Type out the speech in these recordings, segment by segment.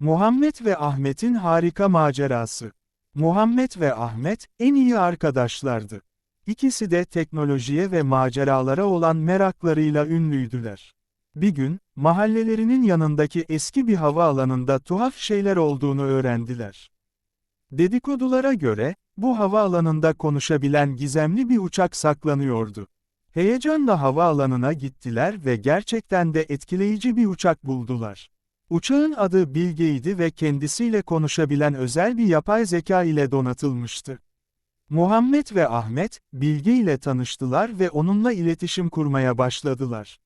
Muhammed ve Ahmet'in harika macerası. Muhammed ve Ahmet, en iyi arkadaşlardı. İkisi de teknolojiye ve maceralara olan meraklarıyla ünlüydüler. Bir gün, mahallelerinin yanındaki eski bir havaalanında tuhaf şeyler olduğunu öğrendiler. Dedikodulara göre, bu havaalanında konuşabilen gizemli bir uçak saklanıyordu. Heyecanla havaalanına gittiler ve gerçekten de etkileyici bir uçak buldular. Uçağın adı Bilge'ydi ve kendisiyle konuşabilen özel bir yapay zeka ile donatılmıştı. Muhammed ve Ahmet, Bilge ile tanıştılar ve onunla iletişim kurmaya başladılar.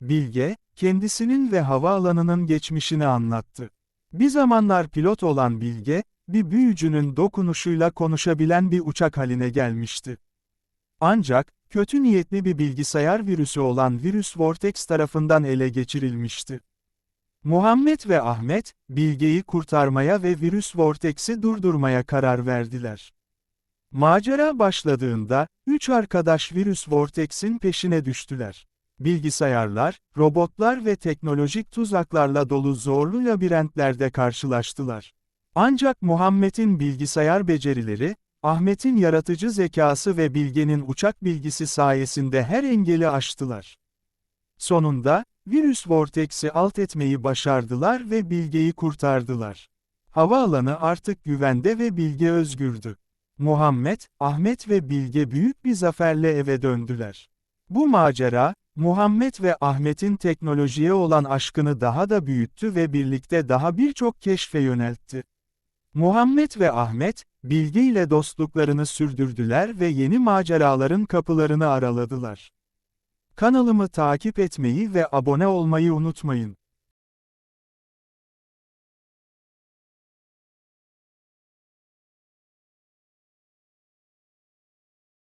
Bilge, kendisinin ve havaalanının geçmişini anlattı. Bir zamanlar pilot olan Bilge, bir büyücünün dokunuşuyla konuşabilen bir uçak haline gelmişti. Ancak, kötü niyetli bir bilgisayar virüsü olan Virüs Vortex tarafından ele geçirilmişti. Muhammed ve Ahmet, Bilge'yi kurtarmaya ve Virüs Vortex'i durdurmaya karar verdiler. Macera başladığında, üç arkadaş Virüs Vortex'in peşine düştüler. Bilgisayarlar, robotlar ve teknolojik tuzaklarla dolu zorlu labirentlerde karşılaştılar. Ancak Muhammed'in bilgisayar becerileri, Ahmet'in yaratıcı zekası ve Bilge'nin uçak bilgisi sayesinde her engeli aştılar. Sonunda, virüs vorteksi alt etmeyi başardılar ve Bilge'yi kurtardılar. Havaalanı artık güvende ve Bilge özgürdü. Muhammed, Ahmet ve Bilge büyük bir zaferle eve döndüler. Bu macera, Muhammed ve Ahmet'in teknolojiye olan aşkını daha da büyüttü ve birlikte daha birçok keşfe yöneltti. Muhammed ve Ahmet, Bilge ile dostluklarını sürdürdüler ve yeni maceraların kapılarını araladılar. Kanalımı takip etmeyi ve abone olmayı unutmayın.